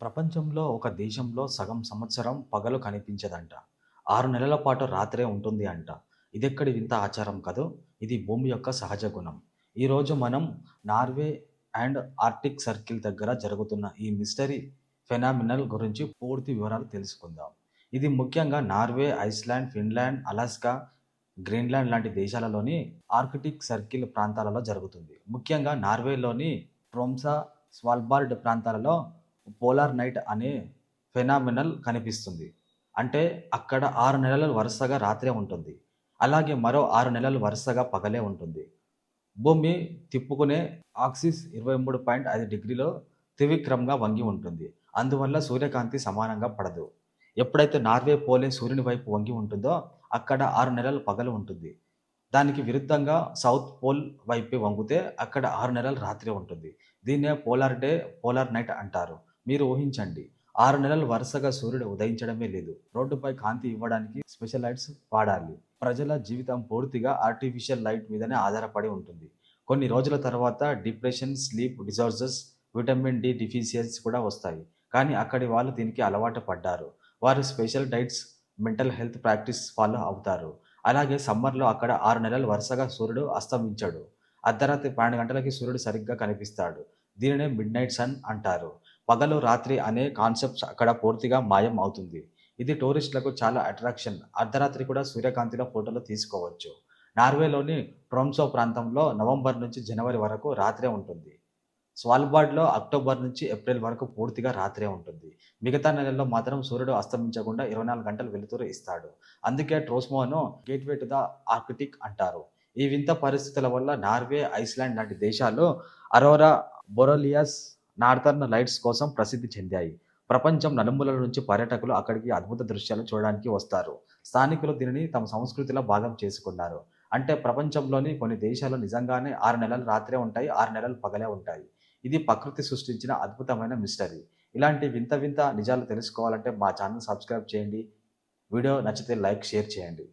ప్రపంచంలో ఒక దేశంలో సగం సంవత్సరం పగలు కనిపించదంట. ఆరు నెలల పాటు రాత్రే ఉంటుంది అంట. ఇదెక్కడి వింత ఆచారం కదో? ఇది భూమి యొక్క సహజ గుణం. ఈరోజు మనం నార్వే అండ్ ఆర్టిక్ సర్కిల్ దగ్గర జరుగుతున్న ఈ మిస్టరీ ఫెనామినల్ గురించి పూర్తి వివరాలు తెలుసుకుందాం. ఇది ముఖ్యంగా Norway Iceland Finland Alaska Greenland లాంటి దేశాలలోని ఆర్కిటిక్ సర్కిల్ ప్రాంతాలలో జరుగుతుంది. ముఖ్యంగా నార్వేలోని ట్రోమ్సా స్వాల్బార్డ్ ప్రాంతాలలో పోలార్ నైట్ అనే ఫెనామినల్ కనిపిస్తుంది. అంటే అక్కడ ఆరు నెలలు వరుసగా రాత్రే ఉంటుంది. అలాగే మరో ఆరు నెలలు వరుసగా పగలే ఉంటుంది. భూమి తిప్పుకునే ఆక్సిస్ ఇరవై మూడు పాయింట్ ఐదు డిగ్రీలో త్రివిక్రమంగా వంగి ఉంటుంది. అందువల్ల సూర్యకాంతి సమానంగా పడదు. ఎప్పుడైతే నార్వే పోలే సూర్యుని వైపు వంగి ఉంటుందో అక్కడ ఆరు నెలలు పగలు ఉంటుంది. దానికి విరుద్ధంగా సౌత్ పోల్ వైపే వంగితే అక్కడ ఆరు నెలలు రాత్రి ఉంటుంది. దీన్నే పోలార్ డే పోలార్ నైట్ అంటారు. మీరు ఊహించండి ఆరు నెలలు వరుసగా సూర్యుడు ఉదయించడమే లేదు. రోడ్డుపై కాంతి ఇవ్వడానికి స్పెషల్ లైట్స్ వాడాలి. ప్రజల జీవితం పూర్తిగా ఆర్టిఫిషియల్ లైట్ మీదనే ఆధారపడి ఉంటుంది. కొన్ని రోజుల తర్వాత depression sleep disorders vitamin D deficiency కూడా వస్తాయి. కానీ అక్కడి వాళ్ళు దీనికి అలవాటు పడ్డారు. వారు special diets mental health practice follow అవుతారు. అలాగే సమ్మర్లో అక్కడ ఆరు నెలలు వరుసగా సూర్యుడు అస్తమించడు. అర్ధరాత్రి పన్నెండు గంటలకి సూర్యుడు సరిగ్గా కనిపిస్తాడు. దీనినే మిడ్ నైట్ సన్ అంటారు. పగలు రాత్రి అనే కాన్సెప్ట్స్ అక్కడ పూర్తిగా మాయం అవుతుంది. ఇది టూరిస్టులకు చాలా అట్రాక్షన్ అర్ధరాత్రి కూడా సూర్యకాంతిలో ఫోటోలు తీసుకోవచ్చు. నార్వేలోని ట్రోమ్సో ప్రాంతంలో నవంబర్ నుంచి జనవరి వరకు రాత్రే ఉంటుంది. స్వాల్బార్డ్లో అక్టోబర్ నుంచి ఏప్రిల్ వరకు పూర్తిగా రాత్రే ఉంటుంది. మిగతా నెలల్లో మాత్రం సూర్యుడు అస్తమించకుండా ఇరవై నాలుగు గంటలు వెలుతురు ఇస్తాడు. అందుకే ట్రోస్మోను గేట్వే టు ద ఆర్కిటిక్ అంటారు. ఈ వింత పరిస్థితుల వల్ల నార్వే ఐస్లాండ్ లాంటి దేశాలు అరోరా బొరోలియస్ నార్థర్న్ లైట్స్ కోసం ప్రసిద్ధి చెందాయి. ప్రపంచం నలుమూలల నుంచి పర్యాటకులు అక్కడికి అద్భుత దృశ్యాలు చూడడానికి వస్తారు. స్థానికులు దీనిని తమ సంస్కృతిలో భాగం చేసుకున్నారు. అంటే ప్రపంచంలోని కొన్ని దేశాలు నిజంగానే ఆరు నెలలు రాత్రే ఉంటాయి ఆరు నెలలు పగలే ఉంటాయి. ఇది ప్రకృతి సృష్టించిన అద్భుతమైన మిస్టరీ. ఇలాంటి వింత వింత నిజాలు తెలుసుకోవాలంటే మా ఛానల్ సబ్స్క్రైబ్ చేయండి. వీడియో నచ్చితే లైక్ షేర్ చేయండి.